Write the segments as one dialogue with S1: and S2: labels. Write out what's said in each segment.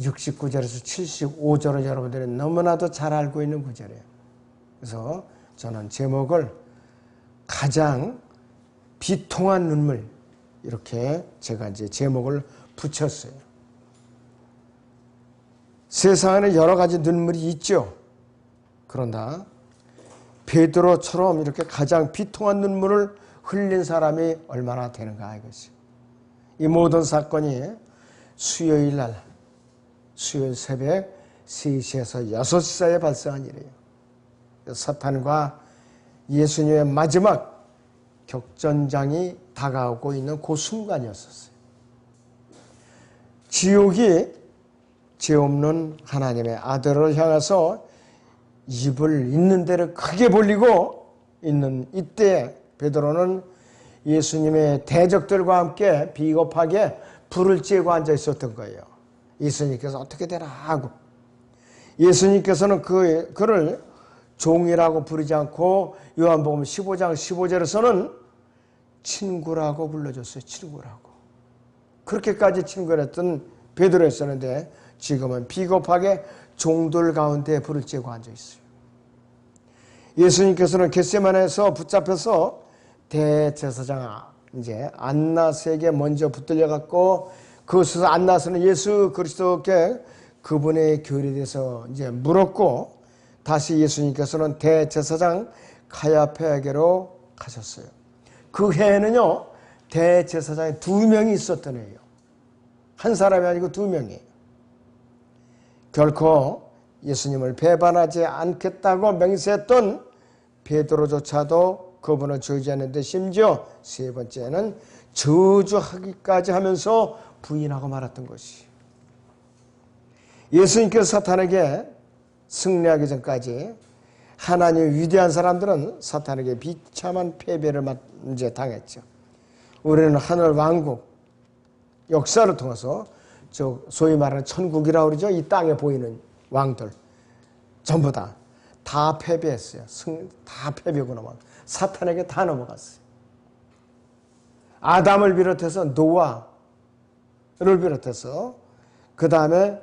S1: 69절에서 75절을 여러분들이 너무나도 잘 알고 있는 구절이에요. 그래서 저는 제목을 가장 비통한 눈물 이렇게 제가 이제 제목을 붙였어요. 세상에는 여러 가지 눈물이 있죠. 그러나 베드로처럼 이렇게 가장 비통한 눈물을 흘린 사람이 얼마나 되는가 이것이. 이 모든 사건이 수요일 날 수요일 새벽 3시에서 6시 사이에 발생한 일이에요. 사탄과 예수님의 마지막 격전장이 다가오고 있는 그 순간이었었어요. 지옥이 죄 없는 하나님의 아들을 향해서 입을 있는 대로 크게 벌리고 있는 이때 베드로는 예수님의 대적들과 함께 비겁하게 불을 쬐고 앉아 있었던 거예요. 예수님께서 어떻게 되라 하고 예수님께서는 그 그를 종이라고 부르지 않고 요한복음 15장 15절에서는 친구라고 불러줬어요. 친구라고. 그렇게까지 친구했던 베드로였었는데 지금은 비겁하게 종들 가운데 불을 쬐고 앉아 있어요. 예수님께서는 겟세만에서 붙잡혀서 대제사장 이제 안나스에게 먼저 붙들려 갖고 그것에서 안나스는 예수 그리스도께 그분의 교리에 대해서 이제 물었고 다시 예수님께서는 대제사장 카야페에게로 가셨어요. 그 해에는요 대제사장이 두 명이 있었던 해예요. 한 사람이 아니고 두 명이. 결코 예수님을 배반하지 않겠다고 맹세했던 베드로조차도 그분을 저주했는데 심지어 세 번째는 저주하기까지 하면서 부인하고 말았던 것이. 예수님께서 사탄에게 승리하기 전까지 하나님의 위대한 사람들은 사탄에게 비참한 패배를 이제 당했죠. 우리는 하늘 왕국 역사를 통해서 저 소위 말하는 천국이라고 그러죠. 이 땅에 보이는 왕들 전부 다 다 패배했어요. 승, 다 패배고 넘어 사탄에게 다 넘어갔어요. 아담을 비롯해서 노아 를 비롯해서 그 다음에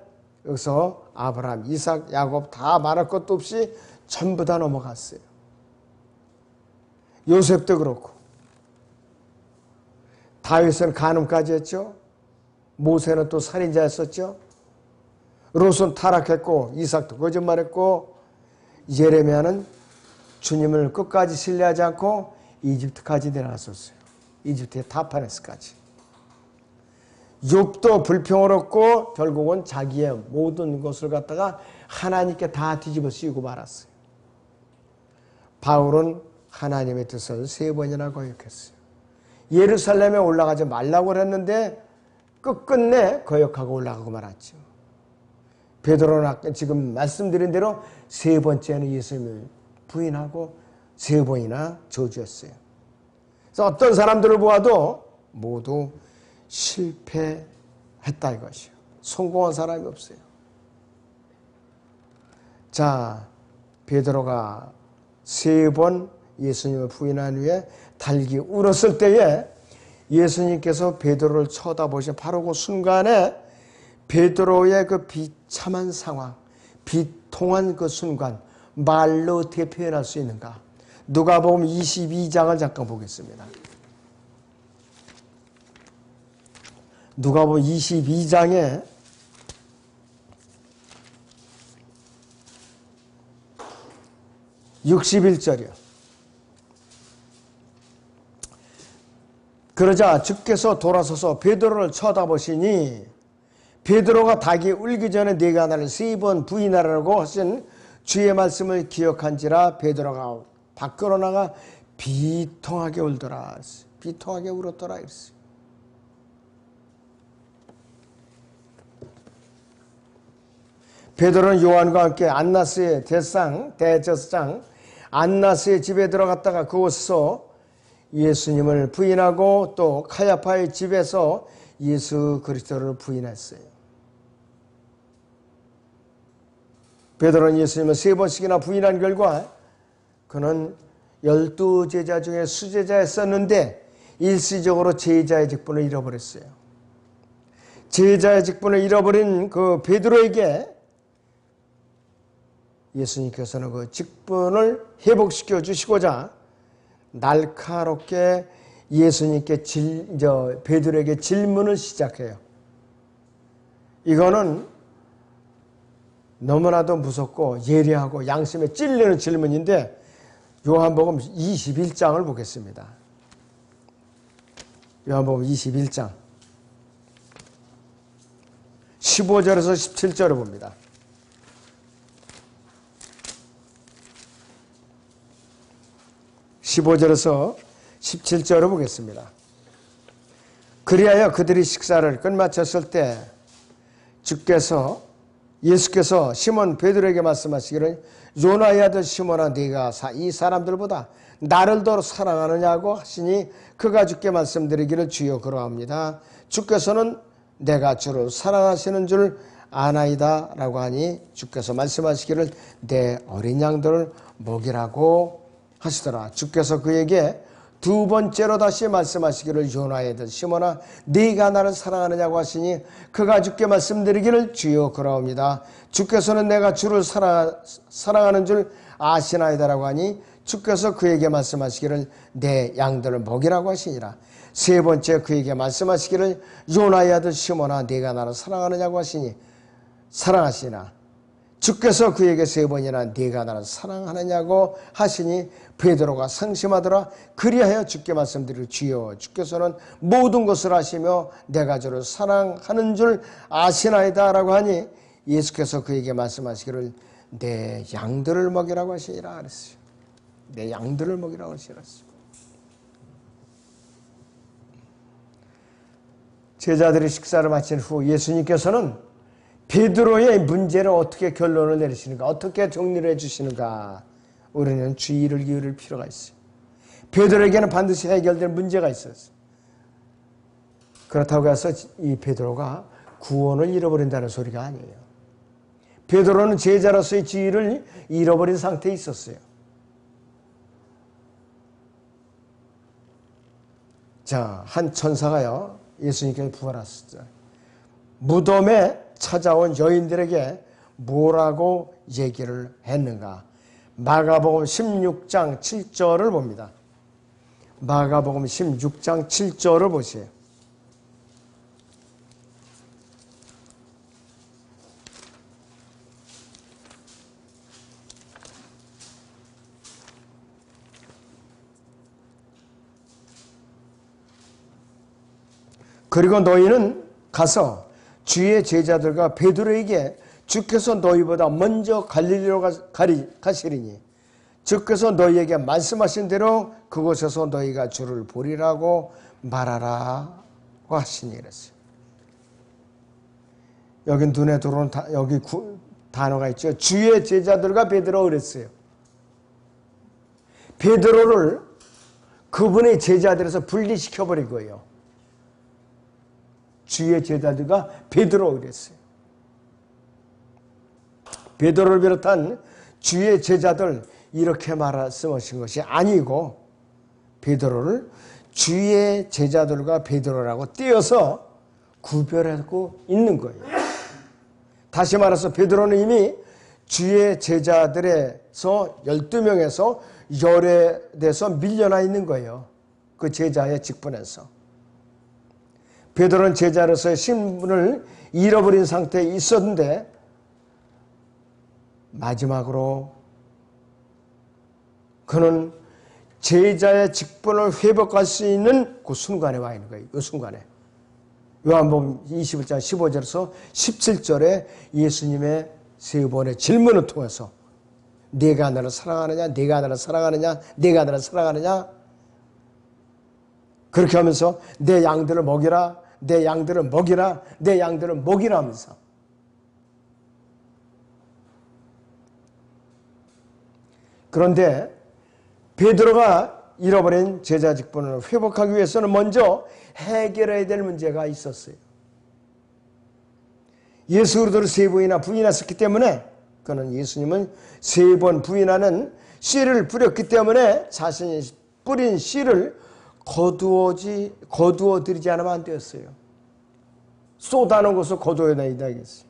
S1: 여기서 아브라함, 이삭, 야곱 다 말할 것도 없이 전부 다 넘어갔어요. 요셉도 그렇고 다윗은 간음까지 했죠. 모세는 또 살인자였었죠. 롯은 타락했고 이삭도 거짓말했고 예레미야는 주님을 끝까지 신뢰하지 않고 이집트까지 내려갔었어요. 이집트의 타파네스까지. 욥도 불평을 고 결국은 자기의 모든 것을 갖다가 하나님께 다 뒤집어 씌우고 말았어요. 바울은 하나님의 뜻을 세 번이나 거역했어요. 예루살렘에 올라가지 말라고 그랬는데 끝끝내 거역하고 올라가고 말았죠. 베드로는 지금 말씀드린 대로 세 번째는 예수님을 부인하고 세 번이나 저주했어요. 그래서 어떤 사람들을 보아도 모두 실패했다 이것이요. 성공한 사람이 없어요. 자, 베드로가 세 번 예수님을 부인한 후에 달기 울었을 때에 예수님께서 베드로를 쳐다보신 바로 그 순간에 베드로의 그 비참한 상황, 비통한 그 순간 말로 어떻게 표현할 수 있는가? 누가 보면 22장을 잠깐 보겠습니다. 누가 보면 22장에 (61절이요) 그러자 주께서 돌아서서 베드로를 쳐다보시니 베드로가 닭이 울기 전에 네가 나를 세 번 부인하라고 하신 주의 말씀을 기억한지라 베드로가 밖으로 나가 비통하게 울더라. 비통하게 울었더라. 이랬어요. 베드로는 요한과 함께 안나스의 대상, 대저상 안나스의 집에 들어갔다가 그곳에서 예수님을 부인하고 또 카야파의 집에서 예수 그리스도를 부인했어요. 베드로는 예수님을 세 번씩이나 부인한 결과 그는 열두 제자 중에 수제자였었는데 일시적으로 제자의 직분을 잃어버렸어요. 제자의 직분을 잃어버린 그 베드로에게 예수님께서는 그 직분을 회복시켜 주시고자 날카롭게 예수님께 질, 저, 베드로에게 질문을 시작해요. 이거는 너무나도 무섭고 예리하고 양심에 찔리는 질문인데 요한복음 21장을 보겠습니다. 요한복음 21장 15절에서 17절을 봅니다. 15절에서 17절을 보겠습니다. 그리하여 그들이 식사를 끝마쳤을 때 주께서 예수께서 시몬 베드로에게 말씀하시기를 요나의 아들 시몬아 네가 이 사람들보다 나를 더 사랑하느냐고 하시니 그가 주께 말씀드리기를 주여 그러합니다. 주께서는 내가 주를 사랑하시는 줄 아나이다 라고 하니 주께서 말씀하시기를 내 어린 양들을 먹이라고 하시더라. 주께서 그에게 두 번째로 다시 말씀하시기를 요나의 들 시몬아 네가 나를 사랑하느냐고 하시니 그가 주께 말씀드리기를 주여 그러옵니다. 주께서는 내가 주를 사랑, 사랑하는 줄 아시나이다라고 하니 주께서 그에게 말씀하시기를 내 양들을 먹이라고 하시니라. 세 번째 그에게 말씀하시기를 요나의 아들 시몬아 네가 나를 사랑하느냐고 하시니 사랑하시나 주께서 그에게 세 번이나 네가 나를 사랑하느냐고 하시니 베드로가 상심하더라 그리하여 주께 말씀드릴 주여 주께서는 모든 것을 아시며 내가 저를 사랑하는 줄 아시나이다라고 하니 예수께서 그에게 말씀하시기를 내 양들을 먹이라고 하시니라 그랬어요. 내 양들을 먹이라고 하시니라. 제자들이 식사를 마친 후 예수님께서는 베드로의 문제를 어떻게 결론을 내리시는가, 어떻게 정리를 해 주시는가, 우리는 주의를 기울일 필요가 있어요. 베드로에게는 반드시 해결될 문제가 있었어요. 그렇다고 해서 이 베드로가 구원을 잃어버린다는 소리가 아니에요. 베드로는 제자로서의 지위를 잃어버린 상태에 있었어요. 자, 한 천사가요, 예수님께 부활했었죠. 무덤에 찾아온 여인들에게 뭐라고 얘기를 했는가? 마가복음 16장 7절을 봅니다. 마가복음 16장 7절을 보세요. 그리고 너희는 가서 주의 제자들과 베드로에게 주께서 너희보다 먼저 갈릴리로 가시리니 주께서 너희에게 말씀하신 대로 그곳에서 너희가 주를 보리라고 말하라 하시니 그랬어요. 여기 눈에 들어오는 다, 여기 구, 단어가 있죠. 주의 제자들과 베드로 그랬어요. 베드로를 그분의 제자들에서 분리시켜 버린 거예요. 주의 제자들과 베드로 그랬어요. 베드로를 비롯한 주의 제자들 이렇게 말씀하신 것이 아니고 베드로를 주의 제자들과 베드로라고 띄어서 구별하고 있는 거예요. 다시 말해서 베드로는 이미 주의 제자들에서 12명에서 열에 대해서 밀려나 있는 거예요. 그 제자의 직분에서. 베드로는 제자로서의 신분을 잃어버린 상태에 있었는데 마지막으로 그는 제자의 직분을 회복할 수 있는 그 순간에 와 있는 거예요. 이 순간에. 요한복음 21장 15절에서 17절에 예수님의 세 번의 질문을 통해서 네가 나를 사랑하느냐, 네가 나를 사랑하느냐, 네가 나를 사랑하느냐. 그렇게 하면서 내 양들을 먹이라, 내 양들을 먹이라, 내 양들을 먹이라 하면서 그런데 베드로가 잃어버린 제자 직분을 회복하기 위해서는 먼저 해결해야 될 문제가 있었어요. 예수 그리스도를 세 번이나 부인했었기 때문에 그는 예수님은 세 번 부인하는 씨를 뿌렸기 때문에 자신이 뿌린 씨를 거두어지 거두어 드리지 않으면 안 되었어요. 쏟아놓은 것을 거둬야 되겠어요.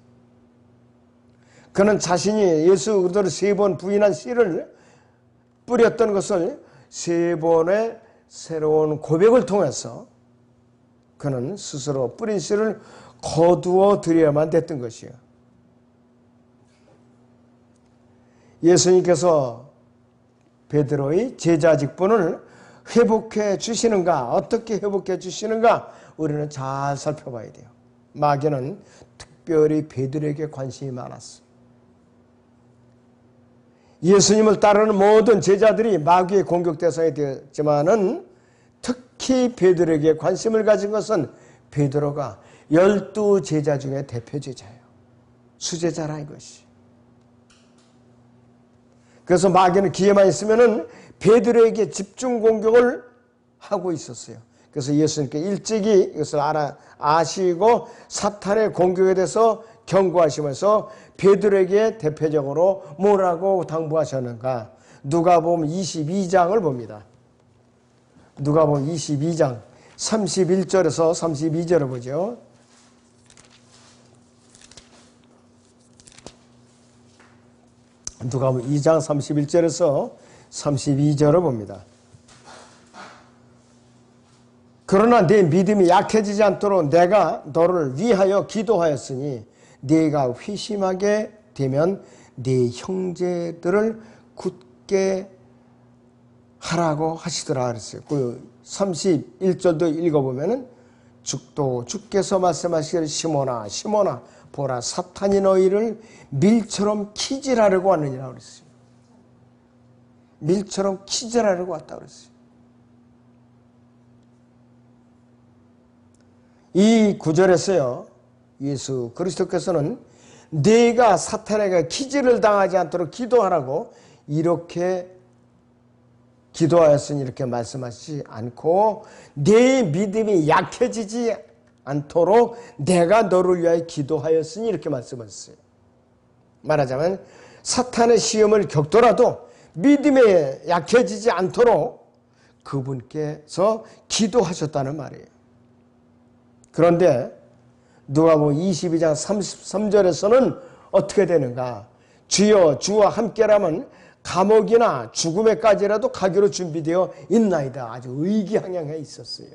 S1: 그는 자신이 예수 그리스도를 세 번 부인한 씨를 뿌렸던 것을 세 번의 새로운 고백을 통해서 그는 스스로 뿌린 씨를 거두어 드려야만 됐던 것이요. 예수님께서 베드로의 제자 직분을 회복해 주시는가 어떻게 회복해 주시는가 우리는 잘 살펴봐야 돼요. 마귀는 특별히 베드로에게 관심이 많았어. 예수님을 따르는 모든 제자들이 마귀의 공격 대상이 되었지만은 특히 베드로에게 관심을 가진 것은 베드로가 열두 제자 중에 대표 제자예요. 수제자라 이것이. 그래서 마귀는 기회만 있으면은 베드로에게 집중 공격을 하고 있었어요. 그래서 예수님께 일찍이 이것을 알아 아시고 사탄의 공격에 대해서 경고하시면서 베드로에게 대표적으로 뭐라고 당부하셨는가? 누가 보면 22장을 봅니다. 누가 보면 22장 31절에서 32절을 보죠. 누가 보면 2장 31절에서 32절을 봅니다. 그러나 내 믿음이 약해지지 않도록 내가 너를 위하여 기도하였으니 네가 회심하게 되면 네 형제들을 굳게 하라고 하시더라 그랬어요. 그 31절도 읽어보면은 죽도 주께서 말씀하시기를 시모나 시모나 보라 사탄이 너희를 밀처럼 키질하려고 하느니라 그랬어요. 밀처럼 키질하려고 왔다 그랬어요. 이 구절에서요. 예수 그리스도께서는 내가 사탄에게 키질을 당하지 않도록 기도하라고 이렇게 기도하였으니 이렇게 말씀하시지 않고 내 믿음이 약해지지 않도록 내가 너를 위하여 기도하였으니 이렇게 말씀하셨어요. 말하자면 사탄의 시험을 겪더라도 믿음에 약해지지 않도록 그분께서 기도하셨다는 말이에요. 그런데 누가복음 22장 33절에서는 어떻게 되는가? 주여 주와 함께라면 감옥이나 죽음에까지라도 가기로 준비되어 있나이다. 아주 의기양양해 있었어요.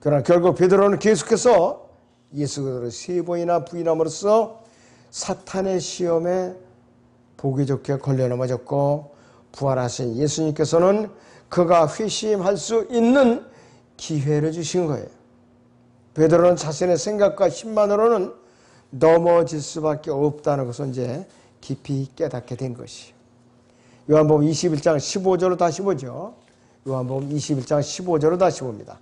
S1: 그러나 결국 베드로는 계속해서 예수를 세 번이나 부인함으로써 사탄의 시험에 보기 좋게 걸려 넘어졌고 부활하신 예수님께서는 그가 회심할 수 있는 기회를 주신 거예요. 베드로는 자신의 생각과 힘만으로는 넘어질 수밖에 없다는 것을 이제 깊이 깨닫게 된 것이에요. 요한복음 21장 15절로 다시 보죠. 요한복음 21장 15절로 다시 봅니다.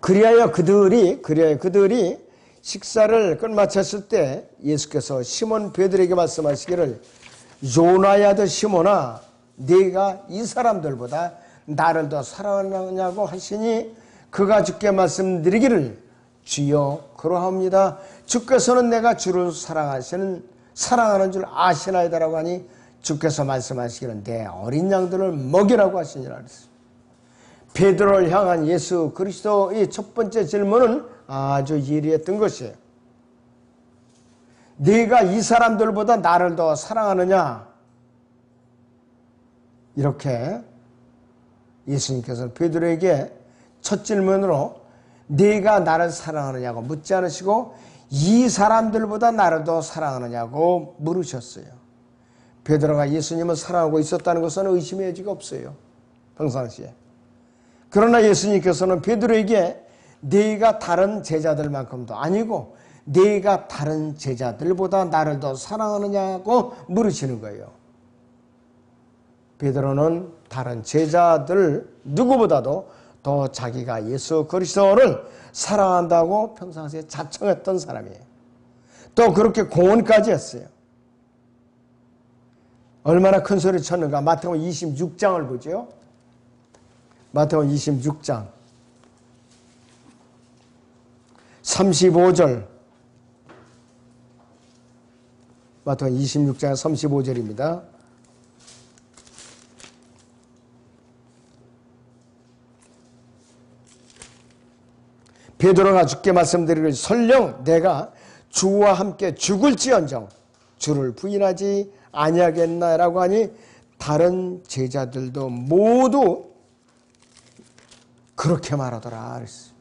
S1: 그리하여 그들이 그리하여 그들이 식사를 끝마쳤을 때 예수께서 시몬 베드로에게 말씀하시기를 요나야드 시몬아 네가 이 사람들보다 나를 더 사랑하냐고 하시니 그가 주께 말씀드리기를 주여 그러합니다. 주께서는 내가 주를 사랑하시는 사랑하는 줄 아시나이다라고 하니 주께서 말씀하시기를 내 어린 양들을 먹이라고 하시니라 그랬어요. 베드로를 향한 예수 그리스도의 첫 번째 질문은 아주 예리했던 것이에요. 네가 이 사람들보다 나를 더 사랑하느냐? 이렇게 예수님께서는 베드로에게 첫 질문으로 네가 나를 사랑하느냐고 묻지 않으시고 이 사람들보다 나를 더 사랑하느냐고 물으셨어요. 베드로가 예수님을 사랑하고 있었다는 것은 의심의 여지가 없어요. 평상시에. 그러나 예수님께서는 베드로에게 네가 다른 제자들만큼도 아니고 네가 다른 제자들보다 나를 더 사랑하느냐고 물으시는 거예요. 베드로는 다른 제자들 누구보다도 더 자기가 예수 그리스도를 사랑한다고 평상시에 자청했던 사람이에요. 또 그렇게 공언까지 했어요. 얼마나 큰 소리 쳤는가? 마태복음 26장을 보죠. 마태복음 26장 35절 마태복음 26장 35절입니다. 베드로가 주께 말씀드리길 설령 내가 주와 함께 죽을지언정 주를 부인하지 아니하겠나라고 하니 다른 제자들도 모두 그렇게 말하더라 그랬어요.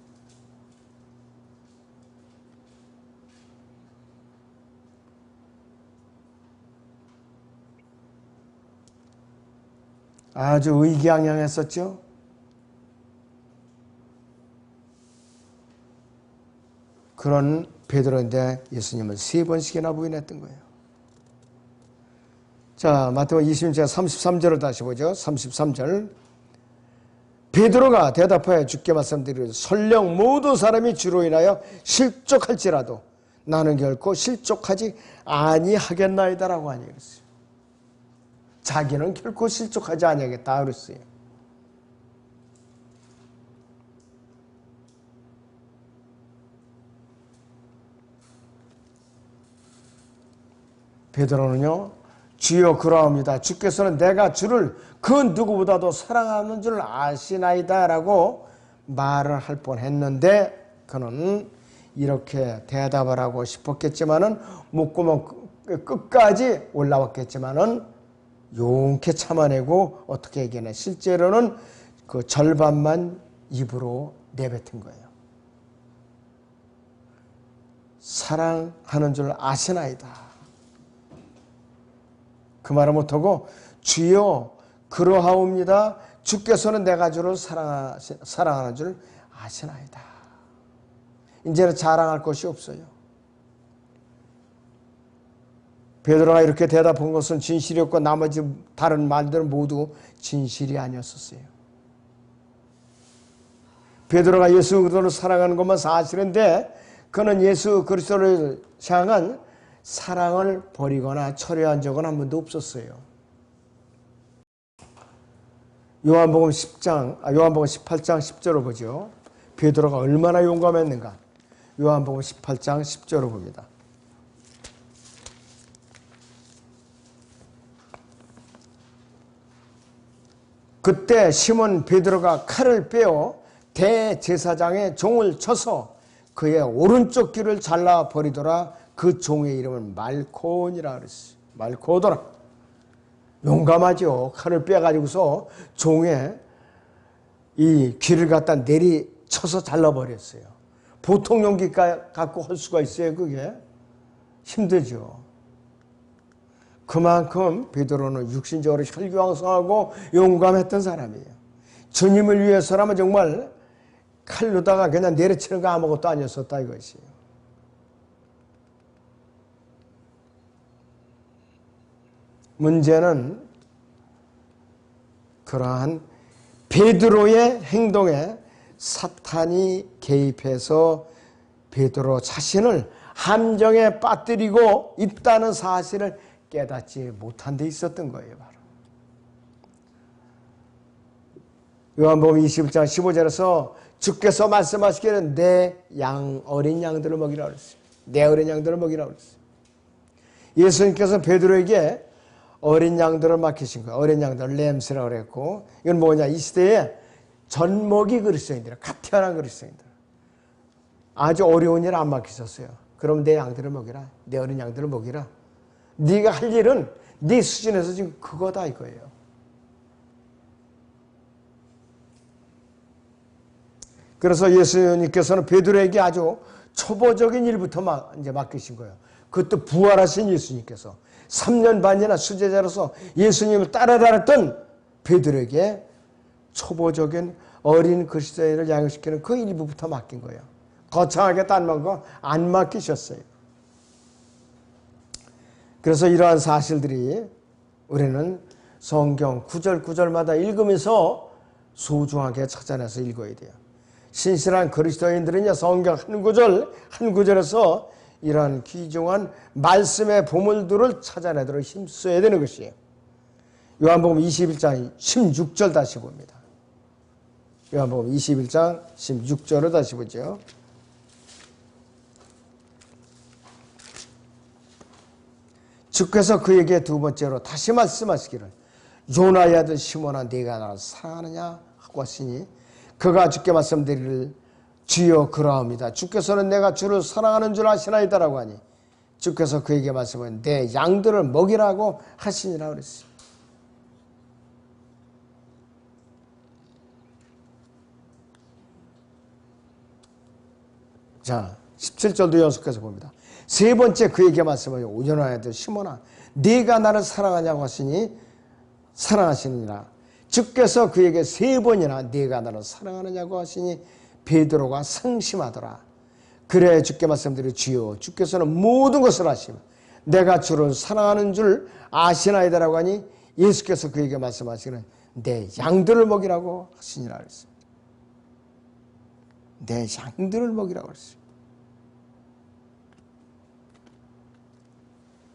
S1: 아주 의기양양했었죠. 그런 베드로인데 예수님은 세 번씩이나 부인했던 거예요. 자, 마태복음 26장 33절을 다시 보죠. 33절. 베드로가 대답하여 주께 말씀드리되 설령 모든 사람이 주로 인하여 실족할지라도 나는 결코 실족하지 아니하겠나이다라고 하니 그랬어요. 자기는 결코 실족하지 아니하겠다 그랬어요. 베드로는요. 주여 그러합니다. 주께서는 내가 주를 그 누구보다도 사랑하는 줄 아시나이다 라고 말을 할 뻔했는데 그는 이렇게 대답을 하고 싶었겠지만은 목구멍 끝까지 올라왔겠지만은 용케 참아내고 어떻게 얘기하냐 실제로는 그 절반만 입으로 내뱉은 거예요. 사랑하는 줄 아시나이다. 그 말을 못하고 주여 그러하옵니다. 주께서는 내가 주를 사랑하, 사랑하는 줄 아시나이다. 이제는 자랑할 것이 없어요. 베드로가 이렇게 대답한 것은 진실이었고 나머지 다른 말들은 모두 진실이 아니었었어요. 베드로가 예수 그리스도를 사랑하는 것만 사실인데 그는 예수 그리스도를 향한 사랑을 버리거나 철회한 적은 한 번도 없었어요. 요한복음 10장, 아, 요한복음 18장 10절을 보죠. 베드로가 얼마나 용감했는가. 요한복음 18장 10절을 봅니다. 그때 시몬 베드로가 칼을 빼어 대제사장의 종을 쳐서 그의 오른쪽 귀를 잘라 버리더라. 그 종의 이름은 말콘이라 그랬어요. 말코더라. 용감하죠. 칼을 빼가지고서 종의 이 귀를 갖다 내리 쳐서 잘라버렸어요. 보통 용기 갖고 할 수가 있어요. 그게 힘들죠. 그만큼 베드로는 육신적으로 혈기왕성하고 용감했던 사람이에요. 주님을 위해서라면 정말 칼로다가 그냥 내려치는 거 아무것도 아니었었다 이것이에요. 문제는 그러한 베드로의 행동에 사탄이 개입해서 베드로 자신을 함정에 빠뜨리고 있다는 사실을 깨닫지 못한 데 있었던 거예요, 바로. 요한복음 21장 15절에서 주께서 말씀하시기를 내양 어린 양들을 먹이라 그랬어요. 내 어린 양들을 먹이라 그랬어요. 예수님께서 베드로에게 어린 양들을 맡기신 거예요. 어린 양들 램스라고 그랬고 이건 뭐냐 이 시대에 전먹이 그리스도인들 갓 태어난 그리스도인들 아주 어려운 일 안 맡기셨어요. 그럼 내 양들을 먹이라. 내 어린 양들을 먹이라. 네가 할 일은 네 수준에서 지금 그거다 이거예요. 그래서 예수님께서는 베드로에게 아주 초보적인 일부터 막 이제 맡기신 거예요. 그것도 부활하신 예수님께서 3년 반이나 수제자로서 예수님을 따라다녔던 베드로에게 초보적인 어린 그리스도인을 양육시키는 그 일부부터 맡긴 거예요. 거창하게 딴거안 맡기셨어요. 그래서 이러한 사실들이 우리는 성경 구절 구절마다 읽으면서 소중하게 찾아내서 읽어야 돼요. 신실한 그리스도인들은요 성경 한 구절 한 구절에서 이러한 귀중한 말씀의 보물들을 찾아내도록 힘써야 되는 것이에요. 요한복음 21장 16절 다시 봅니다. 요한복음 21장 16절을 다시 보죠. 주께서 그에게 두 번째로 다시 말씀하시기를 요나의 아들 시몬아 네가 나를 사랑하느냐 하고 하시니 그가 주께 말씀드리를 주여 그러합니다. 주께서는 내가 주를 사랑하는 줄 아시나이다라고 하니 주께서 그에게 말씀은 내 양들을 먹이라고 하시니라 그랬어요. 자, 17절도 연속해서 봅니다. 세 번째 그에게 말씀하여 오전하여도 시몬아 네가 나를 사랑하냐고 하시니 사랑하시느니라. 주께서 그에게 세 번이나 네가 나를 사랑하느냐고 하시니 베드로가 상심하더라. 그래 주께 말씀드려 주여 주께서는 모든 것을 아시며 내가 주를 사랑하는 줄 아시나이다라고 하니 예수께서 그에게 말씀하시기는 내 양들을 먹이라고 하시니라 그랬어요. 내 양들을 먹이라고 그랬어요.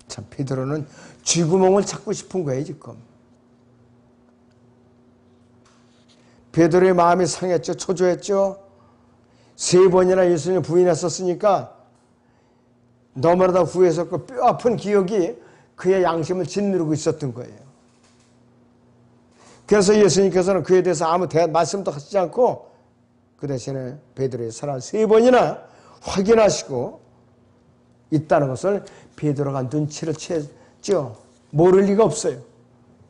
S1: 참 베드로는 쥐구멍을 찾고 싶은 거예요 지금. 베드로의 마음이 상했죠. 초조했죠. 세 번이나 예수님 부인했었으니까 너무나도 후회했었고 뼈 아픈 기억이 그의 양심을 짓누르고 있었던 거예요. 그래서 예수님께서는 그에 대해서 아무 대, 말씀도 하시지 않고 그 대신에 베드로의 사랑 세 번이나 확인하시고 있다는 것을 베드로가 눈치를 채죠. 모를 리가 없어요.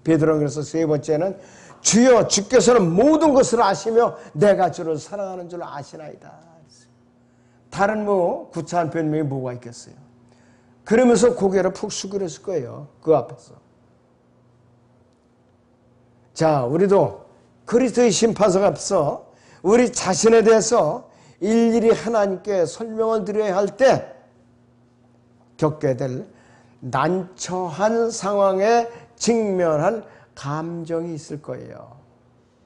S1: 베드로는 그래서 세 번째는 주여 주께서는 모든 것을 아시며 내가 주를 사랑하는 줄 아시나이다. 다른 뭐 구차한 변명이 뭐가 있겠어요. 그러면서 고개를 푹 숙이렸을 거예요. 그 앞에서. 자, 우리도 그리스도의 심판석 앞서 우리 자신에 대해서 일일이 하나님께 설명을 드려야 할 때 겪게 될 난처한 상황에 직면한 감정이 있을 거예요.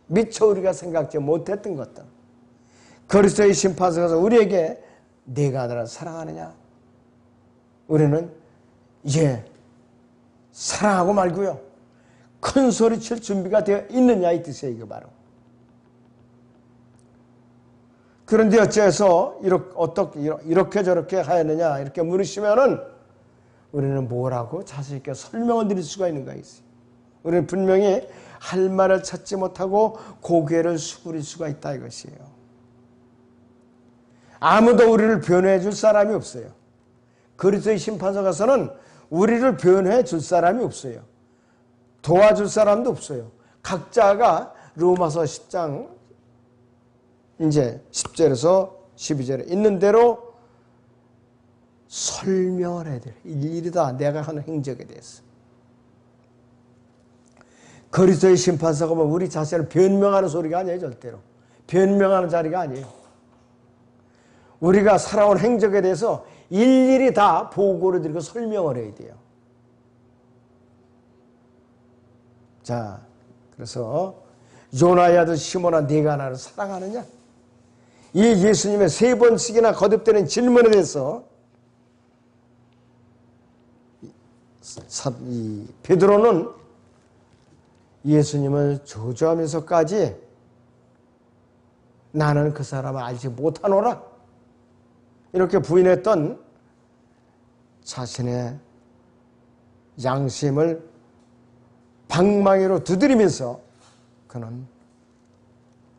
S1: 미처 우리가 생각지 못했던 것들. 그리스도의 심판석에서 우리에게 내가 나를 사랑하느냐? 우리는 예, 사랑하고 말고요. 큰 소리 칠 준비가 되어 있느냐 이 뜻이에요, 이거 바로. 그런데 어째서 이렇게, 어떻게, 이렇게 저렇게 하였느냐, 이렇게 물으시면은 우리는 뭐라고 자신 있게 설명을 드릴 수가 있는가 있어요. 우리는 분명히 할 말을 찾지 못하고 고개를 수그릴 수가 있다 이것이에요. 아무도 우리를 변호해 줄 사람이 없어요. 그리스도의 심판서 가서는 우리를 변호해 줄 사람이 없어요. 도와줄 사람도 없어요. 각자가 로마서 10장 이제 10절에서 12절에 있는 대로 설명을 해야 돼요. 일일이 다 내가 하는 행적에 대해서. 그리스도의 심판서가 뭐 우리 자신을 변명하는 소리가 아니에요, 절대로. 변명하는 자리가 아니에요. 우리가 살아온 행적에 대해서 일일이 다 보고를 드리고 설명을 해야 돼요. 자, 그래서 아들 시몬아 네가 나를 사랑하느냐? 이 예수님의 세 번씩이나 거듭되는 질문에 대해서 이 베드로는 예수님을 저주하면서까지 나는 그 사람을 알지 못하노라. 이렇게 부인했던 자신의 양심을 방망이로 두드리면서 그는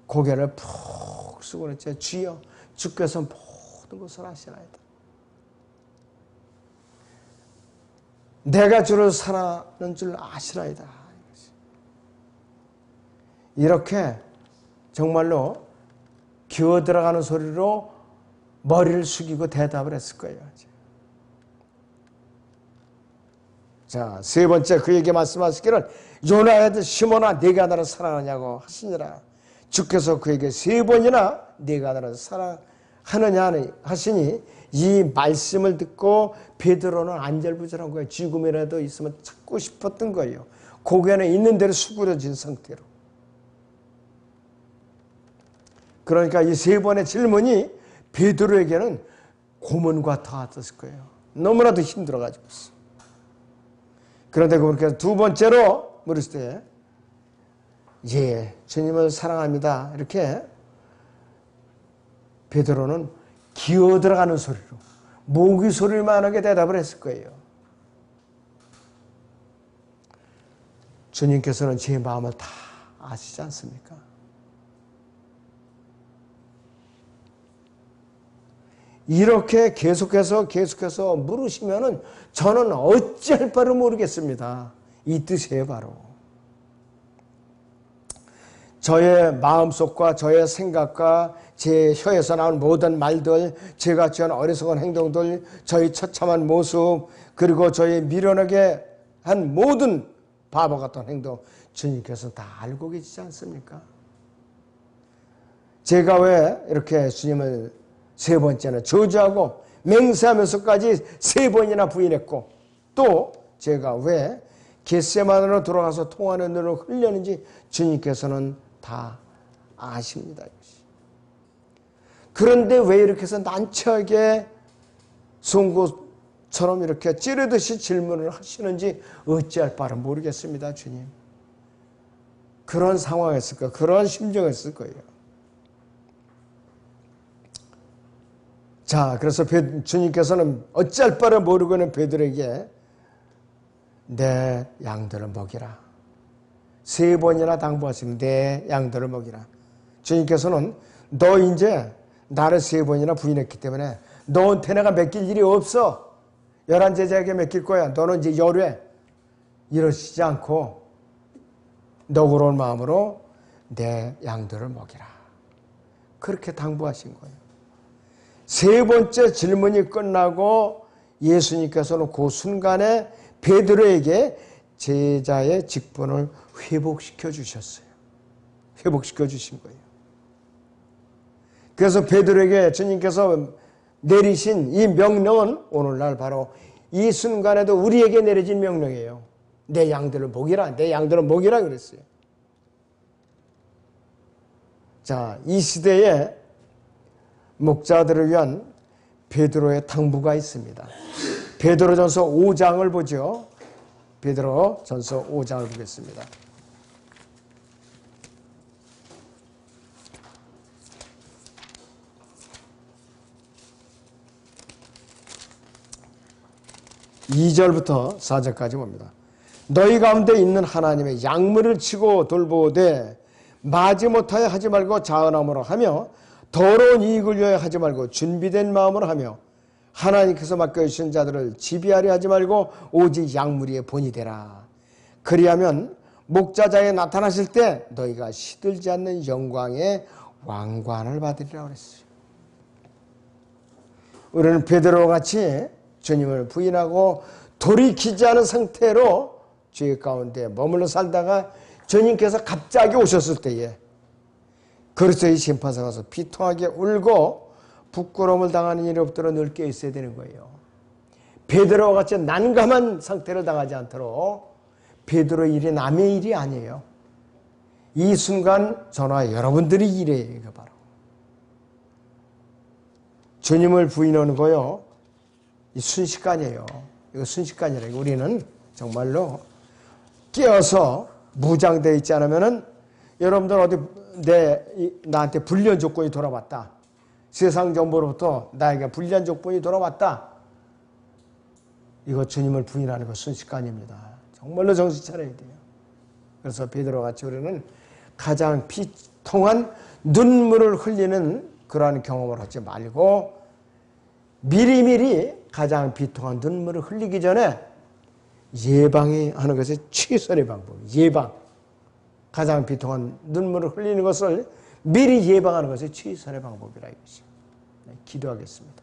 S1: 고개를 푹 쓰고 그랬죠. 주여, 주께서 모든 것을 아시나이다. 내가 주를 사랑하는 줄 아시나이다. 이렇게 정말로 기어 들어가는 소리로 머리를 숙이고 대답을 했을 거예요. 자, 세 번째 그에게 말씀하시기를 요나의 시몬아 네가 나를 사랑하냐고 하시니라. 주께서 그에게 세 번이나 네가 나를 사랑하느냐 하시니 이 말씀을 듣고 베드로는 안절부절한 거예요. 죽음이라도 있으면 찾고 싶었던 거예요. 고개는 있는 대로 수그러진 상태로. 그러니까 이 세 번의 질문이 베드로에게는 고문과 같았을 거예요. 너무나도 힘들어가지고 있어. 그런데 그렇게 두 번째로 물었을 때, 예, 주님을 사랑합니다. 이렇게 베드로는 기어 들어가는 소리로 모기 소리만 하게 대답을 했을 거예요. 주님께서는 제 마음을 다 아시지 않습니까? 이렇게 계속해서 계속해서 물으시면은 저는 어찌할 바를 모르겠습니다. 이 뜻이에요, 바로. 저의 마음속과 저의 생각과 제 혀에서 나온 모든 말들, 제가 지은 어리석은 행동들, 저의 처참한 모습, 그리고 저의 미련하게 한 모든 바보 같은 행동, 주님께서 다 알고 계시지 않습니까? 제가 왜 이렇게 주님을 세 번째는 저주하고 맹세하면서까지 세 번이나 부인했고 또 제가 왜 겟세만으로 돌아가서 통하는 눈을 흘렸는지 주님께서는 다 아십니다. 그런데 왜 이렇게 해서 난처하게 송곳처럼 이렇게 찌르듯이 질문을 하시는지 어찌할 바를 모르겠습니다, 주님. 그런 상황이었을 거예요. 그런 심정이었을 거예요. 자, 그래서 주님께서는 어찌할 바를 모르고는 베드로에게 내 양들을 먹이라. 세 번이나 당부하시면 내 양들을 먹이라. 주님께서는 너 이제 나를 세 번이나 부인했기 때문에 너한테 내가 맡길 일이 없어. 열한 제자에게 맡길 거야. 너는 이제 열외. 이러시지 않고 너그러운 마음으로 내 양들을 먹이라. 그렇게 당부하신 거예요. 세 번째 질문이 끝나고 예수님께서는 그 순간에 베드로에게 제자의 직분을 회복시켜 주셨어요. 회복시켜 주신 거예요. 그래서 베드로에게 주님께서 내리신 이 명령은 오늘날 바로 이 순간에도 우리에게 내려진 명령이에요. 내 양들을 먹이라. 내 양들을 먹이라 그랬어요. 자, 이 시대에 목자들을 위한 베드로의 당부가 있습니다. 베드로전서 5장을 보죠. 베드로전서 5장을 보겠습니다. (2절부터) (4절까지) 봅니다. 너희 가운데 있는 하나님의 양물을 치고 돌보되 마지 못하여 하지 말고 자은함으로 하며 더러운 이익을 위하여 하지 말고 준비된 마음으로 하며 하나님께서 맡겨주신 자들을 지비하려 하지 말고 오직 양무리의 본이 되라. 그리하면 목자자에 나타나실 때 너희가 시들지 않는 영광의 왕관을 받으리라 그랬어요. 우리는 베드로 같이 주님을 부인하고 돌이키지 않은 상태로 죄 가운데 머물러 살다가 주님께서 갑자기 오셨을 때에 그리스도의 심판사 가서 비통하게 울고 부끄러움을 당하는 일이 없도록 늘 깨 있어야 되는 거예요. 베드로와 같이 난감한 상태를 당하지 않도록 베드로 일이 남의 일이 아니에요. 이 순간 저나 여러분들이 일이에요. 이거 바로. 주님을 부인하는 거요. 이 순식간이에요. 이거 순식간이라 우리는 정말로 깨어서 무장되어 있지 않으면은 여러분들 어디 내 나한테 불리한 조건이 돌아왔다. 세상 정보로부터 나에게 불리한 조건이 돌아왔다. 이거 주님을 부인하는 것 순식간입니다. 정말로 정신 차려야 돼요. 그래서 베드로 같이 우리는 가장 비통한 눈물을 흘리는 그러한 경험을 하지 말고 미리미리 가장 비통한 눈물을 흘리기 전에 예방이 하는 것이 최선의 방법. 예방. 가장 비통한 눈물을 흘리는 것을 미리 예방하는 것이 최선의 방법이라 이것이. 네, 기도하겠습니다.